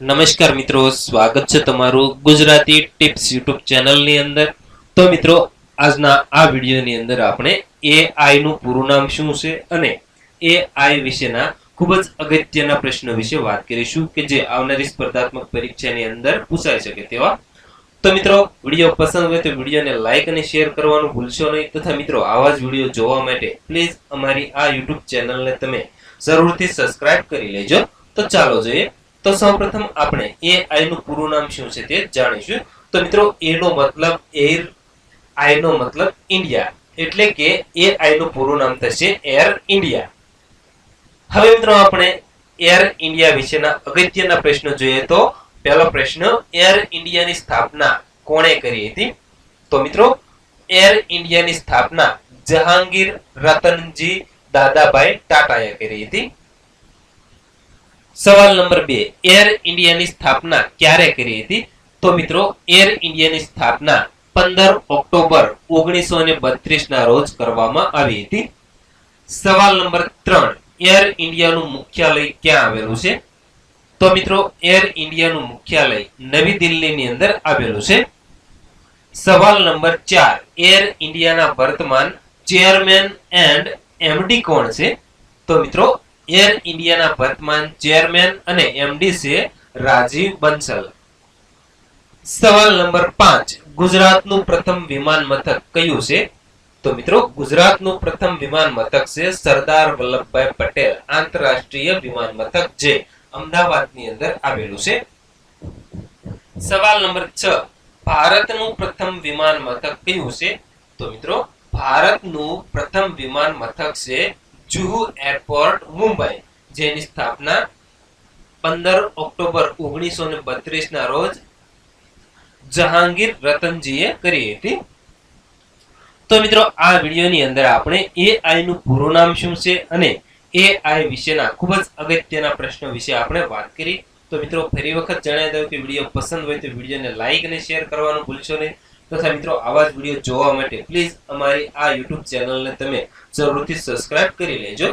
નમસ્કાર મિત્રો, સ્વાગત છે તમારું ગુજરાતી ટિપ્સ યુટ્યુબ ચેનલની અંદર. તો મિત્રો, આજના આ વિડીયોની અંદર આપણે AI નું પૂરું નામ શું છે અને AI વિશેના ખૂબ જ અગત્યના પ્રશ્નો વિશે વાત કરીશું કે જે આવનારી સ્પર્ધાત્મક પરીક્ષાની અંદર પૂછાઈ શકે તેવા. તો મિત્રો, વીડિયો પસંદ હોય તો વિડીયોને લાઇક અને શેર કરવાનું ભૂલશો નહીં તથા મિત્રો, આવા જ વીડિયો જોવા માટે પ્લીઝ અમારી આ યુટ્યુબ ચેનલને તમે જરૂરથી સબસ્ક્રાઇબ કરી લેજો. તો ચાલો જોઈએ તો સૌપ્રથમ આપણે AI નું પૂરું નામ શું છે તે જાણીશું. તો મિત્રો એ નો મતલબ એર આઈ નો મતલબ ઇન્ડિયા એટલે કે AI નું પૂરું નામ થશે એર ઇન્ડિયા હવે મિત્રો આપણે એર ઇન્ડિયા વિશેના અગત્યના પ્રશ્નો જોઈએ તો પહેલો પ્રશ્ન એર ઇન્ડિયાની સ્થાપના કોણે કરી હતી? તો મિત્રો એર ઇન્ડિયાની સ્થાપના જહાંગીર રતનજી દાદાભાઈ ટાટાએ કરી હતી. સવાલ નંબર બે, એર ઇન્ડિયાની સ્થાપના ક્યારે કરી હતી? તો મિત્રો, એર ઇન્ડિયાની સ્થાપના પંદર ઓક્ટોબર ઓગણીસો ને બત્રીસ ના રોજ કરવામાં આવી હતી. સવાલ નંબર ત્રણ, એર ઇન્ડિયાનું મુખ્યાલય ક્યાં આવેલું છે? તો મિત્રો, એર ઇન્ડિયાનું મુખ્યાલય નવી દિલ્હીની અંદર આવેલું છે. સવાલ નંબર ચાર, એર ઇન્ડિયાના વર્તમાન ચેરમેન એન્ડ એમડી કોણ છે? તો મિત્રો એર ઇન્ડિયાના વર્તમાન ચેરમેન અને એમડી છે રાજીવ બંસલ. સવાલ નંબર પાંચ. ગુજરાતનું પ્રથમ વિમાન મથક કયું છે? તો મિત્રો, ગુજરાતનું પ્રથમ વિમાન મથક છે સરદાર વલ્લભભાઈ પટેલ, આંતરરાષ્ટ્રીય વિમાન મથક જે અમદાવાદની અંદર આવેલું છે. સવાલ નંબર છ. ભારતનું પ્રથમ વિમાન મથક કયું છે? તો મિત્રો, ભારતનું પ્રથમ વિમાન મથક છે જુહુ એરપોર્ટ, મુંબઈ, જેની સ્થાપના પંદર ઓક્ટોબર ઓગણીસો ને બત્રીસ ના રોજ જહાંગીર રતનજીએ કરી હતી. તો મિત્રો, આ વિડીયોની અંદર આપણે AI નું પૂરું નામ શું છે અને એઆઈ વિશેના ખૂબ જ અગત્યના પ્રશ્નો વિશે આપણે વાત કરી. તો મિત્રો ફરી વખત જણાવી દઉં કે વીડિયો પસંદ હોય તો વિડીયોને લાઇક અને શેર કરવાનું ભૂલશો નહીં. તથા મિત્રો, આવા જ વીડિયો જોવા માટે પ્લીઝ અમારી આ યુટ્યુબ ચેનલને તમે જરૂરથી સબસ્ક્રાઇબ કરી લેજો.